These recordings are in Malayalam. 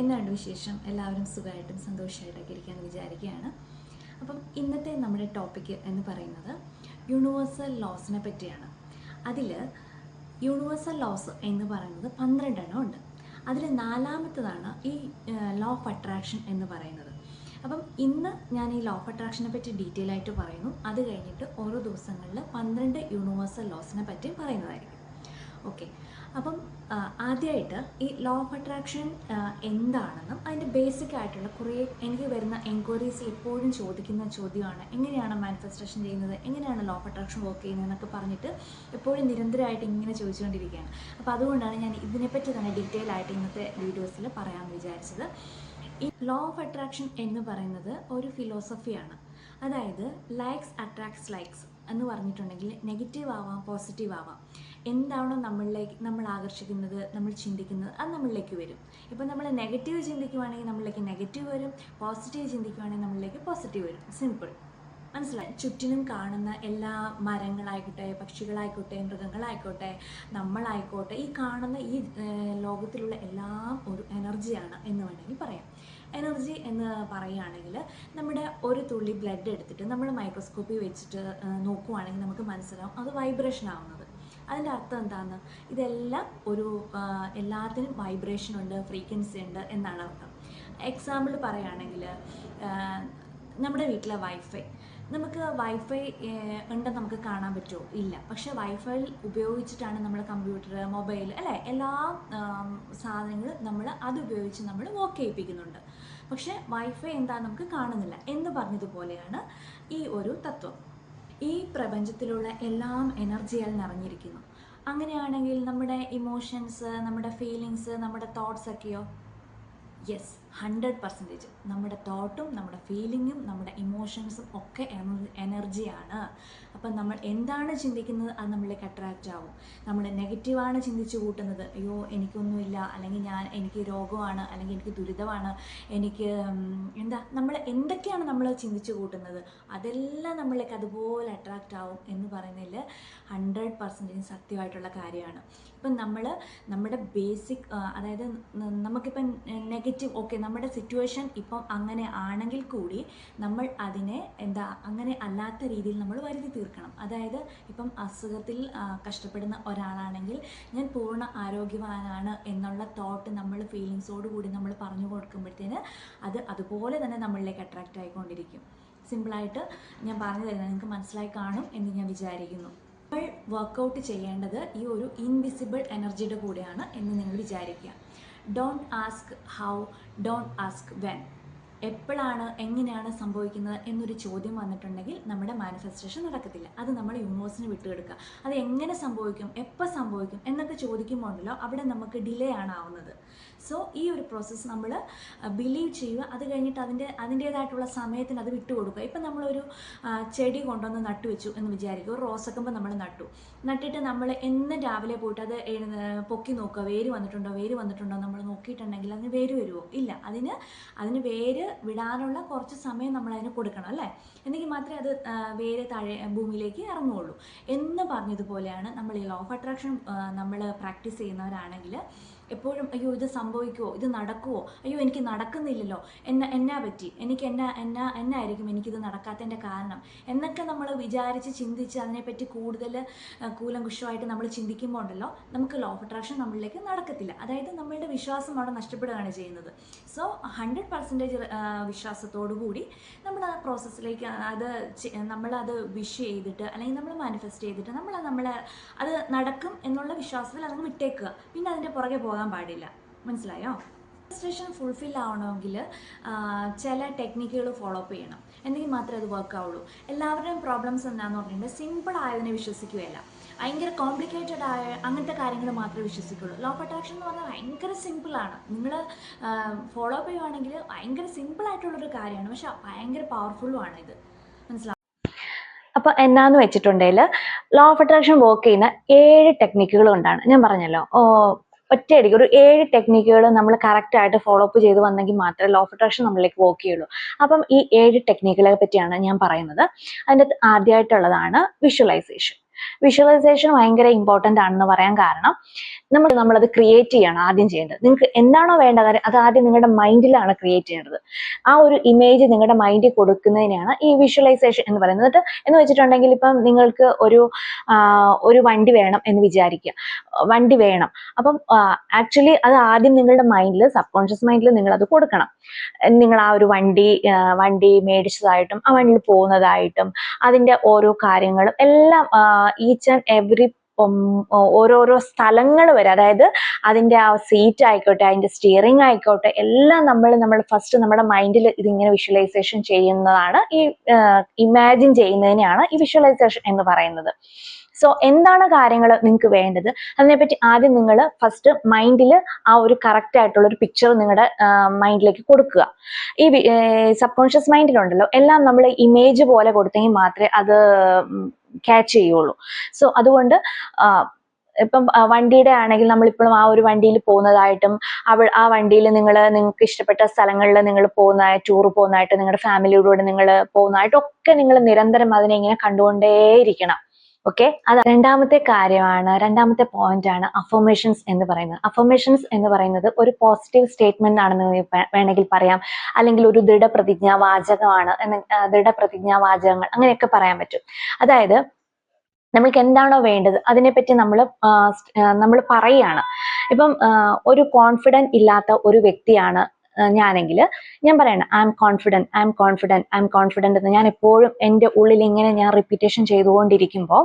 എന്താണ് വിശേഷം? എല്ലാവരും സുഖമായിട്ടും സന്തോഷമായിട്ടൊക്കെ ഇരിക്കാമെന്ന് വിചാരിക്കുകയാണ്. അപ്പം ഇന്നത്തെ നമ്മുടെ ടോപ്പിക്ക് എന്ന് പറയുന്നത് യൂണിവേഴ്സൽ ലോസിനെ പറ്റിയാണ്. അതിൽ യൂണിവേഴ്സൽ ലോസ് എന്ന് പറയുന്നത് പന്ത്രണ്ടെണ്ണം ഉണ്ട്. അതിൽ നാലാമത്തതാണ് ഈ ലോ ഓഫ് അട്രാക്ഷൻ എന്ന് പറയുന്നത്. അപ്പം ഇന്ന് ഞാൻ ഈ ലോ ഓഫ് അട്രാക്ഷനെ പറ്റി ഡീറ്റെയിൽ ആയിട്ട് പറയുന്നു. അത് കഴിഞ്ഞിട്ട് ഓരോ ദിവസങ്ങളിൽ പന്ത്രണ്ട് യൂണിവേഴ്സൽ ലോസിനെ പറ്റി പറയുന്നതായിരിക്കും. ഓക്കെ അപ്പം ആദ്യമായിട്ട് ഈ ലോ ഓഫ് അട്രാക്ഷൻ എന്താണെന്നും അതിന്റെ ബേസിക് ആയിട്ടുള്ള കുറേ എനിക്ക് വരുന്ന എൻക്വയറീസ് എപ്പോഴും ചോദിക്കുന്ന ചോദ്യമാണ്. എങ്ങനെയാണ് മാനിഫെസ്റ്റേഷൻ ചെയ്യുന്നത്? എങ്ങനെയാണ് ലോ ഓഫ് അട്രാക്ഷൻ വർക്ക് ചെയ്യുന്നത് എന്നൊക്കെ പറഞ്ഞിട്ട് എപ്പോഴും നിരന്തരമായിട്ട് ഇങ്ങനെ ചോദിച്ചുകൊണ്ടിരിക്കുകയാണ്. അപ്പോൾ അതുകൊണ്ടാണ് ഞാൻ ഇതിനെപ്പറ്റി തന്നെ ഡീറ്റെയിൽ ആയിട്ട് ഇന്നത്തെ വീഡിയോസിൽ പറയാമെന്ന് വിചാരിച്ചത്. ഈ ലോ ഓഫ് അട്രാക്ഷൻ എന്ന് പറയുന്നത് ഒരു ഫിലോസഫിയാണ് അതായത് ലൈക്സ് അട്രാക്ട്സ് ലൈക്സ് എന്ന് പറഞ്ഞിട്ടുണ്ടെങ്കിൽ നെഗറ്റീവ് ആവാം പോസിറ്റീവ് ആവാം. എന്താണോ നമ്മളിലേക്ക് നമ്മൾ ആകർഷിക്കുന്നത് നമ്മൾ ചിന്തിക്കുന്നത് അത് നമ്മളിലേക്ക് വരും. ഇപ്പം നമ്മൾ നെഗറ്റീവ് ചിന്തിക്കുവാണെങ്കിൽ നമ്മളിലേക്ക് നെഗറ്റീവ് വരും പോസിറ്റീവ് ചിന്തിക്കുവാണെങ്കിൽ നമ്മളിലേക്ക് പോസിറ്റീവ് വരും. സിമ്പിൾ മനസ്സിലായി? ചുറ്റിനും കാണുന്ന എല്ലാ മരങ്ങളായിക്കോട്ടെ പക്ഷികളായിക്കോട്ടെ മൃഗങ്ങളായിക്കോട്ടെ നമ്മളായിക്കോട്ടെ ഈ കാണുന്ന ഈ ലോകത്തിലുള്ള എല്ലാം ഒരു എനർജിയാണ് എന്ന് വേണമെങ്കിൽ പറയാം. എനർജി എന്ന് പറയുകയാണെങ്കിൽ നമ്മുടെ ഒരു തുള്ളി ബ്ലഡ് എടുത്തിട്ട് നമ്മൾ മൈക്രോസ്കോപ്പിൽ വെച്ചിട്ട് നോക്കുവാണെങ്കിൽ നമുക്ക് മനസ്സിലാവും അത് വൈബ്രേഷൻ ആവുന്നത്. അതിന്റെ അർത്ഥം എന്താണ്? ഇതെല്ലാം ഒരു എല്ലാത്തിനും വൈബ്രേഷൻ ഉണ്ട് ഫ്രീക്വൻസി ഉണ്ട് എന്നാണ് അർത്ഥം. എക്സാമ്പിൾ പറയുകയാണെങ്കിൽ നമ്മുടെ വീട്ടിലെ വൈഫൈ നമുക്ക് വൈഫൈ ഉണ്ടെന്ന് നമുക്ക് കാണാൻ പറ്റുമോ? ഇല്ല. പക്ഷേ വൈഫൈ ഉപയോഗിച്ചിട്ടാണ് നമ്മൾ കമ്പ്യൂട്ടർ മൊബൈൽ അല്ലേ? എല്ലാ സാധനങ്ങളും നമ്മൾ അത് ഉപയോഗിച്ച് നമ്മൾ വർക്ക് ചെയ്യിപ്പിക്കുന്നുണ്ട്. പക്ഷേ വൈഫൈ എന്താ നമുക്ക് കാണുന്നില്ല എന്ന് പറഞ്ഞതുപോലെയാണ് ഈ ഒരു തത്വം. ഈ പ്രപഞ്ചത്തിലുള്ള എല്ലാം എനർജിയാൽ നിറഞ്ഞിരിക്കുന്നു. അങ്ങനെയാണെങ്കിൽ നമ്മുടെ ഇമോഷൻസ് നമ്മുടെ ഫീലിങ്സ് നമ്മുടെ തോട്ട്സ് ഒക്കെയോ? യെസ് ഹൺഡ്രഡ് പെർസെന്റേജ് നമ്മുടെ തോട്ടും നമ്മുടെ ഫീലിങ്ങും നമ്മുടെ ഇമോഷൻസും ഒക്കെ എനർജിയാണ് അപ്പം നമ്മൾ എന്താണ് ചിന്തിക്കുന്നത് അത് നമ്മളിലേക്ക് അട്രാക്റ്റ് ആവും. നമ്മൾ നെഗറ്റീവാണ് ചിന്തിച്ചു കൂട്ടുന്നത്. അയ്യോ എനിക്കൊന്നുമില്ല. അല്ലെങ്കിൽ ഞാൻ എനിക്ക് രോഗമാണ്. അല്ലെങ്കിൽ എനിക്ക് ദുരിതമാണ്. എനിക്ക് എന്താ നമ്മൾ എന്തൊക്കെയാണ് നമ്മൾ ചിന്തിച്ചു കൂട്ടുന്നത്? അതെല്ലാം നമ്മളിലേക്ക് അതുപോലെ അട്രാക്റ്റ് ആവും എന്ന് പറയുന്നതിൽ ഹൺഡ്രഡ് പെർസെന്റേജ് സത്യമായിട്ടുള്ള കാര്യമാണ്. ഇപ്പം നമ്മൾ നമ്മുടെ ബേസിക് അതായത് നമുക്കിപ്പം നെഗറ്റീവ് ഓക്കെ നമ്മുടെ സിറ്റുവേഷൻ ഇപ്പം അങ്ങനെ ആണെങ്കിൽ കൂടി നമ്മൾ അതിനെ എന്താ അങ്ങനെ അല്ലാത്ത രീതിയിൽ നമ്മൾ വരുത്തി തീർക്കണം. അതായത് ഇപ്പം അസുഖത്തിൽ കഷ്ടപ്പെടുന്ന ഒരാളാണെങ്കിൽ ഞാൻ പൂർണ ആരോഗ്യവാനാണ് എന്നുള്ള തോട്ട് നമ്മൾ ഫീലിങ്സോട് കൂടി നമ്മൾ പറഞ്ഞു കൊടുക്കുമ്പോഴത്തേന് അത് അതുപോലെ തന്നെ നമ്മളിലേക്ക് അട്രാക്റ്റ് ആയിക്കൊണ്ടിരിക്കും. സിമ്പിളായിട്ട് ഞാൻ പറഞ്ഞു തരുന്നത് നിങ്ങൾക്ക് മനസ്സിലായി കാണും എന്ന് ഞാൻ വിചാരിക്കുന്നു. നമ്മൾ വർക്കൗട്ട് ചെയ്യേണ്ടത് ഈ ഒരു ഇൻവിസിബിൾ എനർജിയുടെ കൂടെയാണ് എന്ന് നിങ്ങൾ വിചാരിക്കുക. Don't ask how, don't ask when. എപ്പോഴാണ് എങ്ങനെയാണ് സംഭവിക്കുന്നത് എന്നൊരു ചോദ്യം വന്നിട്ടുണ്ടെങ്കിൽ നമ്മുടെ മാനിഫെസ്റ്റേഷൻ നടക്കത്തില്ല. അത് നമ്മൾ യൂണിവേഴ്സിന് വിട്ടുകൊടുക്കുക. അത് എങ്ങനെ സംഭവിക്കും എപ്പോൾ സംഭവിക്കും എന്നൊക്കെ ചോദിക്കുമ്പോൾ ഉണ്ടല്ലോ അവിടെ നമുക്ക് ഡിലേ ആണ് ആവുന്നത്. സോ ഈ ഒരു പ്രോസസ്സ് നമ്മൾ ബിലീവ് ചെയ്യുക. അത് കഴിഞ്ഞിട്ട് അതിന്റെ അതിന്റേതായിട്ടുള്ള സമയത്തിന് അത് വിട്ടുകൊടുക്കുക. ഇപ്പം നമ്മളൊരു ചെടി കൊണ്ടുവന്ന് നട്ടു വെച്ചു എന്ന് വിചാരിക്കുക. ഒരു റോസക്കുമ്പോൾ നമ്മൾ നട്ടു. നട്ടിട്ട് നമ്മൾ എന്ന് രാവിലെ പോയിട്ട് അത് പൊക്കി നോക്കുക. വേര് വന്നിട്ടുണ്ടോ വേര് വന്നിട്ടുണ്ടോ നമ്മൾ നോക്കിയിട്ടുണ്ടെങ്കിൽ അതിന് വേര് വരുമോ ഇല്ല. അതിന് അതിന് വേര് വിടാനുള്ള കുറച്ച് സമയം നമ്മൾ അതിന് കൊടുക്കണം അല്ലേ? എന്നെങ്കിൽ മാത്രമേ അത് വേര് താഴെ ഭൂമിയിലേക്ക് ഇറങ്ങുകയുള്ളൂ. എന്ന് പറഞ്ഞതുപോലെയാണ് നമ്മൾ ഈ ലോ ഓഫ് അട്രാക്ഷൻ നമ്മൾ പ്രാക്ടീസ് ചെയ്യുന്നവരാണെങ്കിൽ എപ്പോഴും അയ്യോ ഇത് സംഭവിക്കുമോ ഇത് നടക്കുമോ അയ്യോ എനിക്ക് നടക്കുന്നില്ലല്ലോ. എന്നെ എന്നാ പറ്റി. എനിക്ക് എന്നാ എന്നാ എന്നായിരിക്കും എനിക്കിത് നടക്കാത്തതിന്റെ കാരണം? എന്നൊക്കെ നമ്മൾ വിചാരിച്ച് ചിന്തിച്ച് അതിനെപ്പറ്റി കൂടുതൽ കൂലങ്കുഷമായിട്ട് നമ്മൾ ചിന്തിക്കുമ്പോൾ ഉണ്ടല്ലോ നമുക്ക് ലോ ഓഫ് അട്രാക്ഷൻ നമ്മളിലേക്ക് നടക്കത്തില്ല. അതായത് നമ്മളുടെ വിശ്വാസം അവിടെ നഷ്ടപ്പെടുകയാണ് ചെയ്യുന്നത്. സോ ഹൺഡ്രഡ് പെർസെന്റേജ് വിശ്വാസത്തോടു കൂടി നമ്മൾ ആ പ്രോസസ്സിലേക്ക് അത് നമ്മളത് വിഷ് ചെയ്തിട്ട് അല്ലെങ്കിൽ നമ്മൾ മാനിഫെസ്റ്റ് ചെയ്തിട്ട് നമ്മൾ നമ്മളെ അത് നടക്കും എന്നുള്ള വിശ്വാസത്തിൽ അതങ്ങ് വിട്ടേക്കുക. പിന്നെ അതിന്റെ പുറകെ പോകാൻ പാടില്ല. മനസ്സിലായോ? രജിസ്ട്രേഷൻ ഫുൾഫിൽ ആവണമെങ്കിൽ ചില ടെക്നിക്കുകൾ ഫോളോ അപ്പ് ചെയ്യണം. എന്നെങ്കിൽ മാത്രമേ അത് വർക്ക് ആവുള്ളൂ. എല്ലാവരുടെയും പ്രോബ്ലംസ് എന്താണെന്ന് പറഞ്ഞിട്ടുണ്ടെങ്കിൽ സിമ്പിൾ ആയതിനെ വിശ്വസിക്കുകയല്ല. ഭയങ്കര കോംപ്ലിക്കേറ്റഡ് ആയ അങ്ങനത്തെ കാര്യങ്ങൾ മാത്രമേ വിശ്വസിക്കുള്ളൂ. ലോ ഓഫ് അട്രാക്ഷൻ എന്ന് പറഞ്ഞാൽ ഭയങ്കര സിമ്പിളാണ് നിങ്ങൾ ഫോളോ അപ്പ് ചെയ്യുവാണെങ്കിൽ ഭയങ്കര സിമ്പിളായിട്ടുള്ളൊരു കാര്യമാണ്. പക്ഷെ ഭയങ്കര പവർഫുള്ളുമാണ് ഇത് മനസ്സിലാവും അപ്പോൾ എന്നാന്ന് വെച്ചിട്ടുണ്ടെങ്കിൽ ലോ ഓഫ് അട്രാക്ഷൻ വർക്ക് ചെയ്യുന്ന ഏഴ് ടെക്നിക്കുകൾ കൊണ്ടാണ്. ഞാൻ പറഞ്ഞല്ലോ. ഒറ്റയടിക്ക് ഒരു ഏഴ് ടെക്നിക്കുകൾ നമ്മൾ കറക്റ്റ് ആയിട്ട് ഫോളോ അപ്പ് ചെയ്ത് വന്നെങ്കിൽ മാത്രമേ ലോ ഓഫ് അട്രാക്ഷൻ നമ്മളിലേക്ക് വർക്ക് ചെയ്യുള്ളൂ. അപ്പം ഈ ഏഴ് ടെക്നിക്കുകളെ പറ്റിയാണ് ഞാൻ പറയുന്നത്. അതിന്റെ ആദ്യമായിട്ടുള്ളതാണ് വിഷ്വലൈസേഷൻ വിഷ്വലൈസേഷൻ ഭയങ്കര ഇമ്പോർട്ടന്റ് ആണെന്ന് പറയാൻ കാരണം നമ്മൾ നമ്മളത് ക്രിയേറ്റ് ചെയ്യണം ആദ്യം ചെയ്യേണ്ടത്. നിങ്ങൾക്ക് എന്താണോ വേണ്ട കാര്യം അത് ആദ്യം നിങ്ങളുടെ മൈൻഡിലാണ് ക്രിയേറ്റ് ചെയ്യേണ്ടത്. ആ ഒരു ഇമേജ് നിങ്ങളുടെ മൈൻഡിൽ കൊടുക്കുന്നതിനാണ് ഈ വിഷ്വലൈസേഷൻ എന്ന് പറയുന്നത്. എന്നിട്ട് എന്ന് വെച്ചിട്ടുണ്ടെങ്കിൽ ഇപ്പം നിങ്ങൾക്ക് ഒരു ഒരു വണ്ടി വേണം എന്ന് വിചാരിക്കുക. വണ്ടി വേണം. അപ്പം ആക്ച്വലി അത് ആദ്യം നിങ്ങളുടെ മൈൻഡിൽ സബ് കോൺഷ്യസ് മൈൻഡിൽ നിങ്ങൾ അത് കൊടുക്കണം. നിങ്ങൾ ആ ഒരു വണ്ടി വണ്ടി മേടിച്ചതായിട്ടും ആ വണ്ടിയിൽ പോകുന്നതായിട്ടും അതിന്റെ ഓരോ കാര്യങ്ങളും എല്ലാം ഈച്ച് ആൻഡ് എവറി ഓരോരോ സ്ഥലങ്ങൾ വരെ അതായത് അതിന്റെ ആ സീറ്റ് ആയിക്കോട്ടെ അതിന്റെ സ്റ്റിയറിംഗ് ആയിക്കോട്ടെ എല്ലാം നമ്മൾ നമ്മൾ ഫസ്റ്റ് നമ്മുടെ മൈൻഡിൽ ഇതിങ്ങനെ വിഷ്വലൈസേഷൻ ചെയ്യുന്നതാണ്. ഈ ഇമാജിൻ ചെയ്യുന്നതിനെയാണ് ഈ വിഷ്വലൈസേഷൻ എന്ന് പറയുന്നത്. സോ എന്താണ് കാര്യങ്ങൾ നിങ്ങൾക്ക് വേണ്ടത്? അതിനെപ്പറ്റി ആദ്യം നിങ്ങൾ ഫസ്റ്റ് മൈൻഡിൽ ആ ഒരു കറക്റ്റ് ആയിട്ടുള്ള ഒരു പിക്ചർ നിങ്ങളുടെ മൈൻഡിലേക്ക് കൊടുക്കുക. ഈ സബ് കോൺഷ്യസ് മൈൻഡിലുണ്ടല്ലോ എല്ലാം നമ്മൾ ഇമേജ് പോലെ കൊടുത്തെങ്കിൽ മാത്രമേ അത് ക്യാച്ച് ചെയ്യുള്ളൂ. സോ അതുകൊണ്ട് ഇപ്പം വണ്ടിയുടെ ആണെങ്കിൽ നമ്മളിപ്പോഴും ആ ഒരു വണ്ടിയിൽ പോകുന്നതായിട്ടും അവ ആ വണ്ടിയിൽ നിങ്ങൾ നിങ്ങൾക്ക് ഇഷ്ടപ്പെട്ട സ്ഥലങ്ങളിൽ നിങ്ങൾ പോകുന്ന ടൂർ പോകുന്നതായിട്ട് നിങ്ങളുടെ ഫാമിലിയോടുകൂടെ നിങ്ങൾ പോകുന്നതായിട്ടും ഒക്കെ നിങ്ങൾ നിരന്തരം അതിനെ ഇങ്ങനെ കണ്ടുകൊണ്ടേയിരിക്കണം. ഓക്കെ അത് രണ്ടാമത്തെ കാര്യമാണ് രണ്ടാമത്തെ പോയിന്റ് ആണ് അഫർമേഷൻസ് എന്ന് പറയുന്നത്. അഫർമേഷൻസ് എന്ന് പറയുന്നത് ഒരു പോസിറ്റീവ് സ്റ്റേറ്റ്മെന്റ് ആണെന്ന് വേണമെങ്കിൽ പറയാം. അല്ലെങ്കിൽ ഒരു ദൃഢപ്രതിജ്ഞാ വാചകമാണ് എന്ന് ആ, ദൃഢപ്രതിജ്ഞാ വാചകങ്ങൾ അങ്ങനെയൊക്കെ പറയാൻ പറ്റും. അതായത് നമ്മൾക്ക് എന്താണോ വേണ്ടത് അതിനെപ്പറ്റി നമ്മൾ നമ്മൾ പറയുകയാണ് ഇപ്പം ഒരു കോൺഫിഡന്റ് ഇല്ലാത്ത ഒരു വ്യക്തിയാണ് ഞാനെങ്കിൽ ഞാൻ പറയണം I'm confident I'm confident I'm confident എന്ന് ഞാൻ എപ്പോഴും എന്റെ ഉള്ളിൽ ഇങ്ങനെ ഞാൻ റിപ്പീറ്റേഷൻ ചെയ്തുകൊണ്ടിരിക്കുമ്പോൾ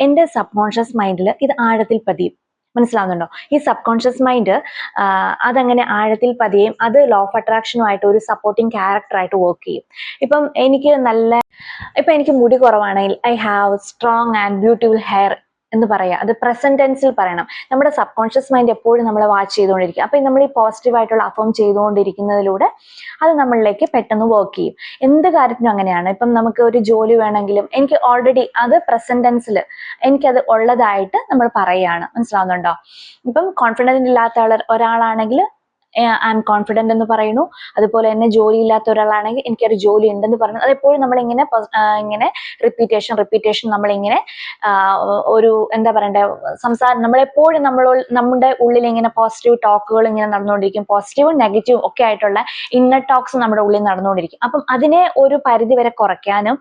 എന്റെ സബ് കോൺഷ്യസ് മൈൻഡിൽ ഇത് ആഴത്തിൽ പതിയും. മനസ്സിലാവുന്നുണ്ടോ? ഈ സബ് കോൺഷ്യസ് മൈൻഡ് അതങ്ങനെ ആഴത്തിൽ പതിയും അത് ലോ ഓഫ് അട്രാക്ഷനുമായിട്ട് ഒരു സപ്പോർട്ടിങ് ക്യാരക്ടറായിട്ട് വർക്ക് ചെയ്യും. ഇപ്പം എനിക്ക് നല്ല ഇപ്പം എനിക്ക് മുടി കുറവാണെങ്കിൽ I have strong and beautiful hair എന്ന് പറയാം. അത് പ്രസന്റ് ടെൻസിൽ പറയണം. നമ്മുടെ സബ് കോൺഷ്യസ് മൈൻഡ് എപ്പോഴും നമ്മളെ വാച്ച് ചെയ്തുകൊണ്ടിരിക്കും. അപ്പൊ നമ്മൾ ഈ പോസിറ്റീവ് ആയിട്ടുള്ള അഫോം ചെയ്തുകൊണ്ടിരിക്കുന്നതിലൂടെ അത് നമ്മളിലേക്ക് പെട്ടെന്ന് വർക്ക് ചെയ്യും. എന്ത് കാര്യത്തിനും അങ്ങനെയാണ്. ഇപ്പം നമുക്ക് ഒരു ജോലി വേണമെങ്കിലും എനിക്ക് ഓൾറെഡി അത് പ്രസന്റ് എനിക്കത് ഉള്ളതായിട്ട് നമ്മൾ പറയുകയാണ്. മനസ്സിലാവുന്നുണ്ടോ? ഇപ്പം കോൺഫിഡന്റ് ഇല്ലാത്ത ഒരാളാണെങ്കിൽ ഐ ആം കോൺഫിഡന്റ് എന്ന് പറയുന്നു. അതുപോലെ തന്നെ ജോലി ഇല്ലാത്ത ഒരാളാണെങ്കിൽ എനിക്കൊരു ജോലി ഉണ്ടെന്ന് പറയുന്നു. അതെപ്പോഴും നമ്മളിങ്ങനെ ഇങ്ങനെ ഇങ്ങനെ റിപ്പീറ്റേഷൻ റിപ്പീറ്റേഷൻ നമ്മളിങ്ങനെ ഒരു എന്താ പറയണ്ടേ സംസാരം നമ്മളെപ്പോഴും നമ്മൾ നമ്മുടെ ഉള്ളിൽ ഇങ്ങനെ പോസിറ്റീവ് ടോക്കുകൾ ഇങ്ങനെ നടന്നുകൊണ്ടിരിക്കും. പോസിറ്റീവും നെഗറ്റീവും ഒക്കെ ആയിട്ടുള്ള ഇന്നർ ടോക്സ് നമ്മുടെ ഉള്ളിൽ നടന്നുകൊണ്ടിരിക്കും. അപ്പം അതിനെ ഒരു പരിധി വരെ കുറയ്ക്കാനും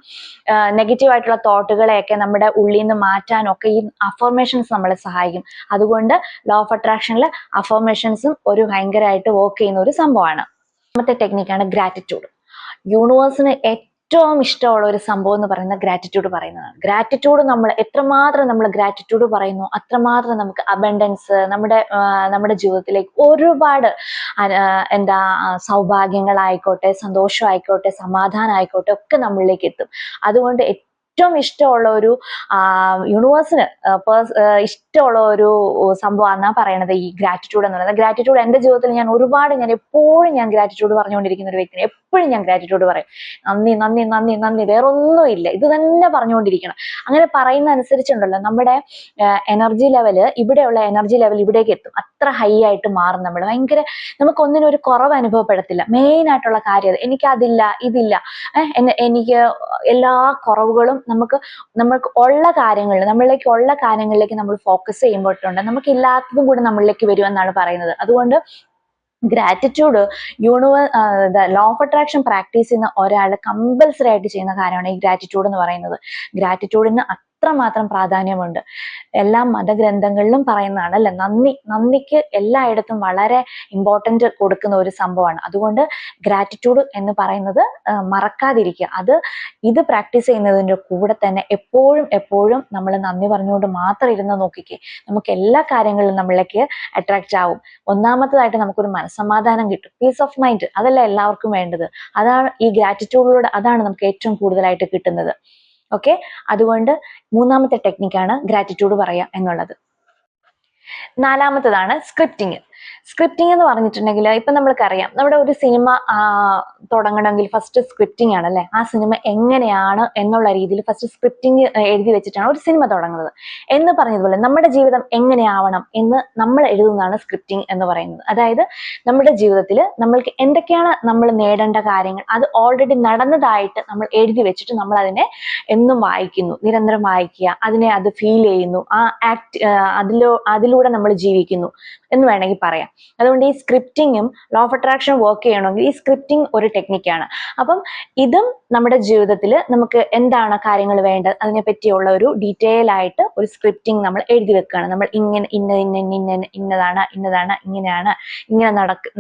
നെഗറ്റീവ് ആയിട്ടുള്ള തോട്ടുകളെയൊക്കെ നമ്മുടെ ഉള്ളിൽ നിന്ന് മാറ്റാനും ഒക്കെ ഈ അഫോർമേഷൻസ് നമ്മളെ സഹായിക്കും. അതുകൊണ്ട് ലോ ഓഫ് അട്രാക്ഷനിൽ അഫോർമേഷൻസും ഒരു ഭയങ്കരമായിട്ട് വർക്ക് ചെയ്യുന്ന ഒരു സംഭവമാണ്. രണ്ടാമത്തെ ടെക്നിക്കാണ് ഗ്രാറ്റിറ്റ്യൂഡ് യൂണിവേഴ്സിന് ഏറ്റവും ഇഷ്ടമുള്ള ഒരു സംഭവം എന്ന് പറയുന്നത് ഗ്രാറ്റിറ്റ്യൂഡ് പറയുന്നതാണ്. ഗ്രാറ്റിറ്റ്യൂഡ് നമ്മൾ എത്രമാത്രം നമ്മൾ ഗ്രാറ്റിറ്റ്യൂഡ് പറയുന്നു അത്രമാത്രം നമുക്ക് അബൻഡൻസ് നമ്മുടെ നമ്മുടെ ജീവിതത്തിലേക്ക് ഒരുപാട് എന്താ സൗഭാഗ്യങ്ങളായിക്കോട്ടെ സന്തോഷമായിക്കോട്ടെ സമാധാനമായിക്കോട്ടെ ഒക്കെ നമ്മളിലേക്ക് എത്തും. അതുകൊണ്ട് ഏറ്റവും ഇഷ്ടമുള്ള ഒരു യൂണിവേഴ്സിന് ഇഷ്ടമുള്ള ഒരു സംഭവമാണ് പറയണത് ഈ ഗ്രാറ്റിറ്റ്യൂഡ് എന്ന് പറയുന്നത്. ഗ്രാറ്റിറ്റ്യൂഡ് എന്റെ ജീവിതത്തിൽ ഞാൻ ഒരുപാട് ഞാൻ എപ്പോഴും ഞാൻ ഗ്രാറ്റിറ്റ്യൂഡ് പറഞ്ഞുകൊണ്ടിരിക്കുന്ന ഒരു വ്യക്തിയാണ്. എപ്പോഴും ഞാൻ ഗ്രാറ്റിറ്റ്യൂഡ് പറയും. നന്ദി നന്ദി നന്ദി നന്ദി വേറെ ഒന്നുമില്ല ഇത് തന്നെ പറഞ്ഞുകൊണ്ടിരിക്കണം. അങ്ങനെ പറയുന്ന അനുസരിച്ചുണ്ടല്ലോ നമ്മുടെ എനർജി ലെവൽ ഇവിടെയുള്ള എനർജി ലെവൽ ഇവിടേക്ക് എത്തും. അത്ര ഹൈ ആയിട്ട് മാറും നമ്മൾ ഭയങ്കര നമുക്കൊന്നിനും ഒരു കുറവ് അനുഭവപ്പെടത്തില്ല. മെയിൻ ആയിട്ടുള്ള കാര്യം എനിക്ക് എനിക്കതില്ല ഇതില്ല. എനിക്ക് എല്ലാ കുറവുകളും നമുക്ക് നമ്മൾക്ക് ഉള്ള കാര്യങ്ങളിൽ നമ്മളിലേക്ക് ഉള്ള കാര്യങ്ങളിലേക്ക് നമ്മൾ ഫോക്കസ് ചെയ്യുമ്പോട്ടുണ്ട് നമുക്ക് ഇല്ലാത്തതും കൂടെ നമ്മളിലേക്ക് വരുമെന്നാണ് പറയുന്നത്. അതുകൊണ്ട് ഗ്രാറ്റിറ്റ്യൂഡ് യൂണിവേ ലോ ഓഫ് അട്രാക്ഷൻ പ്രാക്ടീസ് ചെയ്യുന്ന ഒരാൾ കമ്പൽസറി ആയിട്ട് ചെയ്യുന്ന കാര്യമാണ് ഈ ഗ്രാറ്റിറ്റ്യൂഡ് എന്ന് പറയുന്നത്. ഗ്രാറ്റിറ്റ്യൂഡിന് അത്രമാത്രം പ്രാധാന്യമുണ്ട്. എല്ലാ മതഗ്രന്ഥങ്ങളിലും പറയുന്നതാണ് അല്ലെ നന്ദി നന്ദിക്ക് എല്ലായിടത്തും വളരെ ഇമ്പോർട്ടന്റ് കൊടുക്കുന്ന ഒരു സംഭവമാണ്. അതുകൊണ്ട് ഗ്രാറ്റിറ്റ്യൂഡ് എന്ന് പറയുന്നത് മറക്കാതിരിക്കുക. അത് ഇത് പ്രാക്ടീസ് ചെയ്യുന്നതിന്റെ കൂടെ തന്നെ എപ്പോഴും എപ്പോഴും നമ്മൾ നന്ദി പറഞ്ഞുകൊണ്ട് മാത്രം ഇരുന്ന് നോക്കിക്കേ നമുക്ക് എല്ലാ കാര്യങ്ങളിലും നമ്മളിലേക്ക് അട്രാക്റ്റ് ആവും. ഒന്നാമത്തതായിട്ട് നമുക്കൊരു മനസ്സമാധാനം കിട്ടും. പീസ് ഓഫ് മൈൻഡ് അതല്ല എല്ലാവർക്കും വേണ്ടത്. അതാണ് ഈ ഗ്രാറ്റിറ്റ്യൂഡിലൂടെ അതാണ് നമുക്ക് ഏറ്റവും കൂടുതലായിട്ട് കിട്ടുന്നത്. ഓക്കെ അതുകൊണ്ട് മൂന്നാമത്തെ ടെക്നിക്കാണ് ഗ്രാറ്റിറ്റ്യൂഡ് പറയുക എന്നുള്ളത്. നാലാമത്തതാണ് സ്ക്രിപ്റ്റിംഗ് സ്ക്രിപ്റ്റിംഗ് എന്ന് പറഞ്ഞിട്ടുണ്ടെങ്കിൽ ഇപ്പൊ നമ്മൾക്കറിയാം നമ്മുടെ ഒരു സിനിമ തുടങ്ങണമെങ്കിൽ ഫസ്റ്റ് സ്ക്രിപ്റ്റിംഗ് ആണ് അല്ലെ? ആ സിനിമ എങ്ങനെയാണ് എന്നുള്ള രീതിയിൽ ഫസ്റ്റ് സ്ക്രിപ്റ്റിംഗ് എഴുതി വെച്ചിട്ടാണ് ഒരു സിനിമ തുടങ്ങുന്നത്. എന്ന് പറഞ്ഞതുപോലെ നമ്മുടെ ജീവിതം എങ്ങനെയാവണം എന്ന് നമ്മൾ എഴുതുന്നതാണ് സ്ക്രിപ്റ്റിംഗ് എന്ന് പറയുന്നത്. അതായത് നമ്മുടെ ജീവിതത്തിൽ നമ്മൾക്ക് എന്തൊക്കെയാണ് നമ്മൾ നേടേണ്ട കാര്യങ്ങൾ അത് ഓൾറെഡി നടന്നതായിട്ട് നമ്മൾ എഴുതി വെച്ചിട്ട് നമ്മൾ അതിനെ എന്നും വായിക്കുന്നു നിരന്തരം വായിക്കുക അതിനെ അത് ഫീൽ ചെയ്യുന്നു ആ ആക്ട് അതിലോ അതിലൂടെ നമ്മൾ ജീവിക്കുന്നു എന്ന് വേണമെങ്കിൽ പറയാം. അതുകൊണ്ട് ഈ സ്ക്രിപ്റ്റിങ്ങും ലോ ഓഫ് അട്രാക്ഷൻ വർക്ക് ചെയ്യണമെങ്കിൽ ഈ സ്ക്രിപ്റ്റിംഗ് ഒരു ടെക്നിക്കാണ് അപ്പം ഇതും നമ്മുടെ ജീവിതത്തിൽ നമുക്ക് എന്താണ് കാര്യങ്ങൾ വേണ്ടത് അതിനെ പറ്റിയുള്ള ഒരു ഡീറ്റെയിൽ ആയിട്ട് ഒരു സ്ക്രിപ്റ്റിംഗ് നമ്മൾ എഴുതി വെക്കുകയാണ്. നമ്മൾ ഇങ്ങനെ ഇന്ന ഇന്ന ഇന്ന ഇന്ന ഇന്നതാണ് ഇന്നതാണ് ഇങ്ങനെയാണ് ഇങ്ങനെ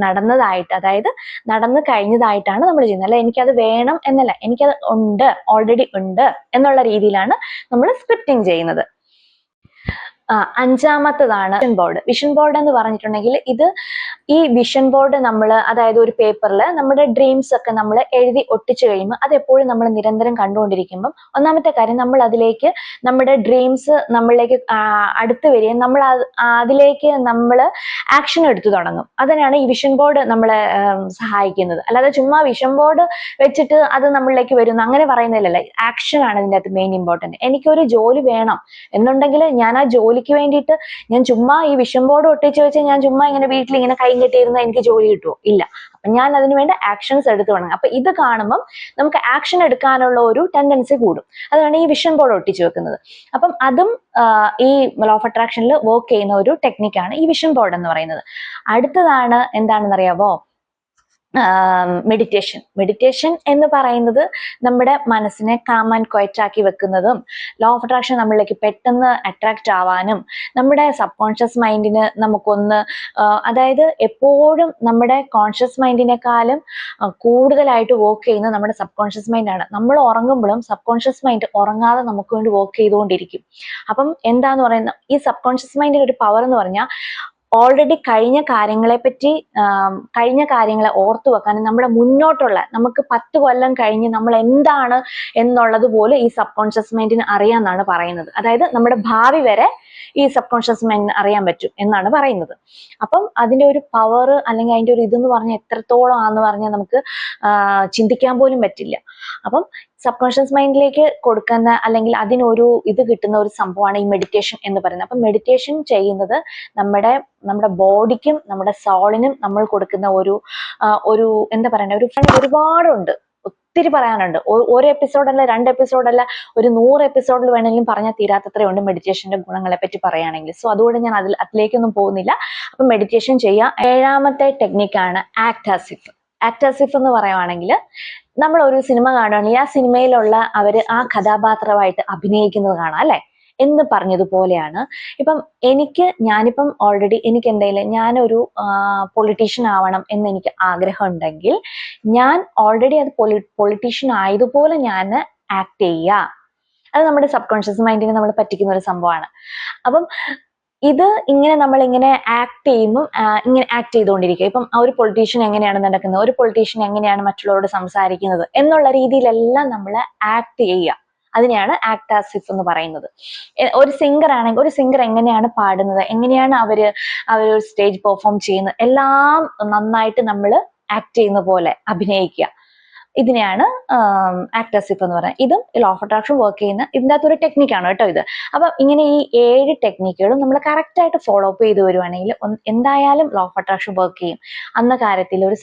നടന്നതായിട്ട് അതായത് നടന്നു കഴിഞ്ഞതായിട്ടാണ് നമ്മൾ ചെയ്യുന്നത്. അല്ല? എനിക്കത് വേണം എന്നല്ല. എനിക്കത് ഉണ്ട് ഓൾറെഡി ഉണ്ട് എന്നുള്ള രീതിയിലാണ് നമ്മൾ സ്ക്രിപ്റ്റിംഗ് ചെയ്യുന്നത്. അഞ്ചാമത്തതാണ് വിഷൻ ബോർഡ്. വിഷൻ ബോർഡ് എന്ന് പറഞ്ഞിട്ടുണ്ടെങ്കിൽ ഇത് ഈ വിഷൻ ബോർഡ് നമ്മൾ അതായത് ഒരു പേപ്പറിൽ നമ്മുടെ ഡ്രീംസ് ഒക്കെ നമ്മൾ എഴുതി ഒട്ടിച്ചു കഴിയുമ്പോൾ അത് എപ്പോഴും നമ്മൾ നിരന്തരം കണ്ടുകൊണ്ടിരിക്കുമ്പം ഒന്നാമത്തെ കാര്യം നമ്മൾ അതിലേക്ക് നമ്മുടെ ഡ്രീംസ് നമ്മളിലേക്ക് അടുത്ത് വരികയും നമ്മൾ അത് അതിലേക്ക് നമ്മൾ ആക്ഷൻ എടുത്തു തുടങ്ങും. അതിനാണ് ഈ വിഷൻ ബോർഡ് നമ്മളെ സഹായിക്കുന്നത്. അല്ലാതെ ചുമ്മാ വിഷൻ ബോർഡ് വെച്ചിട്ട് അത് നമ്മളിലേക്ക് വരുന്നു. അങ്ങനെ പറയുന്നില്ലല്ല ആക്ഷൻ ആണ് ഇതിന്റെ അകത്ത് മെയിൻ ഇമ്പോർട്ടന്റ് എനിക്കൊരു ജോലി വേണം എന്നുണ്ടെങ്കിൽ ഞാൻ ആ ജോലിക്ക് വേണ്ടിയിട്ട് ഞാൻ ചുമ്മാ ഈ വിഷൻ ബോർഡ് ഒട്ടിച്ച് വെച്ച് ഞാൻ ചുമ്മാ ഇങ്ങനെ വീട്ടിൽ ഇങ്ങനെ കൈ കെട്ടിയിരുന്ന എനിക്ക് ജോലി കിട്ടുമോ ഇല്ല. അപ്പൊ ഞാൻ അതിന് വേണ്ട ആക്ഷൻസ് എടുത്തു തുടങ്ങും. അപ്പൊ ഇത് കാണുമ്പം നമുക്ക് ആക്ഷൻ എടുക്കാനുള്ള ഒരു ടെൻഡൻസി കൂടും. അതാണ് ഈ വിഷൻ ബോർഡ് ഒട്ടിച്ചു വെക്കുന്നത്. അപ്പം അതും ഈ ലോ ഓഫ് അട്രാക്ഷനിൽ വർക്ക് ചെയ്യുന്ന ഒരു ടെക്നിക്കാണ് ഈ വിഷൻ ബോർഡ് എന്ന് പറയുന്നത്. അടുത്തതാണ് എന്താണെന്ന് അറിയാവോ മെഡിറ്റേഷൻ മെഡിറ്റേഷൻ എന്ന് പറയുന്നത് നമ്മുടെ മനസ്സിനെ കാം ആൻഡ് ക്വയറ്റ് ആക്കി വെക്കുന്നതും ലോ ഓഫ് അട്രാക്ഷൻ നമ്മളിലേക്ക് പെട്ടെന്ന് അട്രാക്റ്റ് ആവാനും നമ്മുടെ സബ് കോൺഷ്യസ് മൈൻഡിന് നമുക്കൊന്ന് അതായത് എപ്പോഴും നമ്മുടെ കോൺഷ്യസ് മൈൻഡിനെക്കാളും കൂടുതലായിട്ട് വർക്ക് ചെയ്യുന്നത് നമ്മുടെ സബ് കോൺഷ്യസ് മൈൻഡാണ് നമ്മൾ ഉറങ്ങുമ്പോഴും സബ് കോൺഷ്യസ് മൈൻഡ് ഉറങ്ങാതെ നമുക്ക് വേണ്ടി വർക്ക് ചെയ്തുകൊണ്ടിരിക്കും. അപ്പം എന്താന്ന് പറയുന്ന ഈ സബ് കോൺഷ്യസ് മൈൻഡിന്റെ ഒരു പവർ എന്ന് പറഞ്ഞാൽ ഓൾറെഡി കഴിഞ്ഞ കാര്യങ്ങളെ പറ്റി കഴിഞ്ഞ കാര്യങ്ങളെ ഓർത്തു വെക്കാനും നമ്മുടെ മുന്നോട്ടുള്ള നമുക്ക് പത്ത് കൊല്ലം കഴിഞ്ഞ് നമ്മൾ എന്താണ് എന്നുള്ളത് പോലും ഈ സബ് കോൺഷ്യസ് മൈൻഡിന് അറിയാമെന്നാണ് പറയുന്നത്. അതായത് നമ്മുടെ ഭാവി വരെ ഈ സബ് കോൺഷ്യസ് മൈൻഡിന് അറിയാൻ പറ്റും എന്നാണ് പറയുന്നത്. അപ്പം അതിന്റെ ഒരു പവർ അല്ലെങ്കിൽ അതിന്റെ ഒരു ഇതെന്ന് പറഞ്ഞാൽ എത്രത്തോളം ആന്ന് പറഞ്ഞാൽ നമുക്ക് ചിന്തിക്കാൻ പോലും പറ്റില്ല. അപ്പം സബ് കോൺഷ്യസ് മൈൻഡിലേക്ക് കൊടുക്കുന്ന അല്ലെങ്കിൽ അതിനൊരു ഇത് കിട്ടുന്ന ഒരു സംഭവമാണ് ഈ മെഡിറ്റേഷൻ എന്ന് പറയുന്നത്. അപ്പം മെഡിറ്റേഷൻ ചെയ്യുന്നത് നമ്മുടെ നമ്മുടെ ബോഡിക്കും നമ്മുടെ സോളിനും നമ്മൾ കൊടുക്കുന്ന ഒരു ഒരു എന്താ പറയുക ഒരു ഒരുപാടുണ്ട്. ഒത്തിരി പറയാനുണ്ട്. ഒരു എപ്പിസോഡല്ല രണ്ട് എപ്പിസോഡല്ല ഒരു നൂറ് എപ്പിസോഡിൽ വേണമെങ്കിലും പറഞ്ഞാൽ തീരാത്തത്രയുണ്ട് മെഡിറ്റേഷന്റെ ഗുണങ്ങളെ പറ്റി പറയുകയാണെങ്കിൽ സോ അതുകൊണ്ട് ഞാൻ അതിൽ അതിലേക്കൊന്നും പോകുന്നില്ല. അപ്പൊ മെഡിറ്റേഷൻ ചെയ്യുക ഏഴാമത്തെ ടെക്നിക്കാണ് ആക്ടാസിഫ് ആക്ടാസിഫ് എന്ന് പറയുവാണെങ്കിൽ നമ്മൾ ഒരു സിനിമ കാണുകയാണെങ്കിൽ ആ സിനിമയിലുള്ള അവർ ആ കഥാപാത്രമായിട്ട് അഭിനയിക്കുന്നത് കാണാം അല്ലെ? എന്ന് പറഞ്ഞതുപോലെയാണ്. ഇപ്പം എനിക്ക് ഞാനിപ്പം ഓൾറെഡി എനിക്ക് എന്തെങ്കിലും ഞാനൊരു പൊളിറ്റീഷ്യൻ ആവണം എന്ന് എനിക്ക് ആഗ്രഹം ഉണ്ടെങ്കിൽ ഞാൻ ഓൾറെഡി അത് പൊളി പൊളിറ്റീഷ്യൻ ആയതുപോലെ ഞാൻ ആക്ട് ചെയ്യുക അത് നമ്മുടെ സബ് കോൺഷ്യസ് മൈൻഡിനെ നമ്മൾ പറ്റിക്കുന്ന ഒരു സംഭവമാണ്. അപ്പം ഇത് ഇങ്ങനെ നമ്മൾ ഇങ്ങനെ ആക്ട് ചെയ്യുമ്പോൾ ഇങ്ങനെ ആക്ട് ചെയ്തുകൊണ്ടിരിക്കുക. ഇപ്പം ഒരു പൊളിറ്റീഷ്യൻ എങ്ങനെയാണ് നടക്കുന്നത്? ഒരു പൊളിറ്റീഷ്യൻ എങ്ങനെയാണ് മറ്റുള്ളവരോട് സംസാരിക്കുന്നത്? എന്നുള്ള രീതിയിലെല്ലാം നമ്മൾ ആക്ട് ചെയ്യുക അതിനെയാണ് ആക്ടാസിഫ് എന്ന് പറയുന്നത്. ഒരു സിംഗർ ആണെങ്കിൽ ഒരു സിംഗർ എങ്ങനെയാണ് പാടുന്നത്? എങ്ങനെയാണ് അവർ അവർ സ്റ്റേജ് പെർഫോം ചെയ്യുന്നത്? എല്ലാം നന്നായിട്ട് നമ്മൾ ആക്ട് ചെയ്യുന്ന പോലെ അഭിനയിക്കുക. ഇതിനെയാണ് ആക്ടർസിപ്പ് എന്ന് പറയുന്നത്. ഇതും ലോ ഓഫ് അട്രാക്ഷൻ വർക്ക് ചെയ്യുന്ന ഇതിന്റെ അകത്തൊരു ടെക്നിക്കാണ് കേട്ടോ ഇത്. അപ്പം ഇങ്ങനെ ഈ ഏഴ് ടെക്നിക്കുകളും നമ്മൾ കറക്റ്റായിട്ട് ഫോളോ അപ്പ് ചെയ്ത് വരുവാണെങ്കിൽ എന്തായാലും ലോ ഓഫ് അട്രാക്ഷൻ വർക്ക് ചെയ്യും. അന്ന കാര്യത്തിൽ ഒരു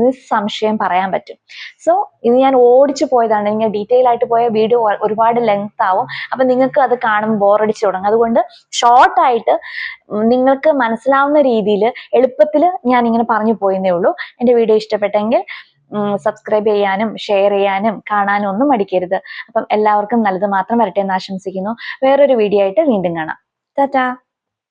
നിസ്സംശയം പറയാൻ പറ്റും. സോ ഇത് ഞാൻ ഓടിച്ചു പോയതാണ്. ഇങ്ങനെ ഡീറ്റെയിൽ ആയിട്ട് പോയ വീഡിയോ ഒരുപാട് ലെങ്ത് ആവും. അപ്പം നിങ്ങൾക്ക് അത് കാണുമ്പോൾ ബോറടിച്ചു തുടങ്ങും. അതുകൊണ്ട് ഷോർട്ടായിട്ട് നിങ്ങൾക്ക് മനസ്സിലാവുന്ന രീതിയിൽ എളുപ്പത്തിൽ ഞാൻ ഇങ്ങനെ പറഞ്ഞു പോയെന്നേ ഉള്ളൂ. എന്റെ വീഡിയോ ഇഷ്ടപ്പെട്ടെങ്കിൽ സബ്സ്ക്രൈബ് ചെയ്യാനും ഷെയർ ചെയ്യാനും കാണാനും ഒന്നും മടിക്കരുത്. അപ്പം എല്ലാവർക്കും നല്ലത് മാത്രം വരട്ടെ എന്ന് ആശംസിക്കുന്നു. വേറൊരു വീഡിയോ ആയിട്ട് വീണ്ടും കാണാം. ടാറ്റാ.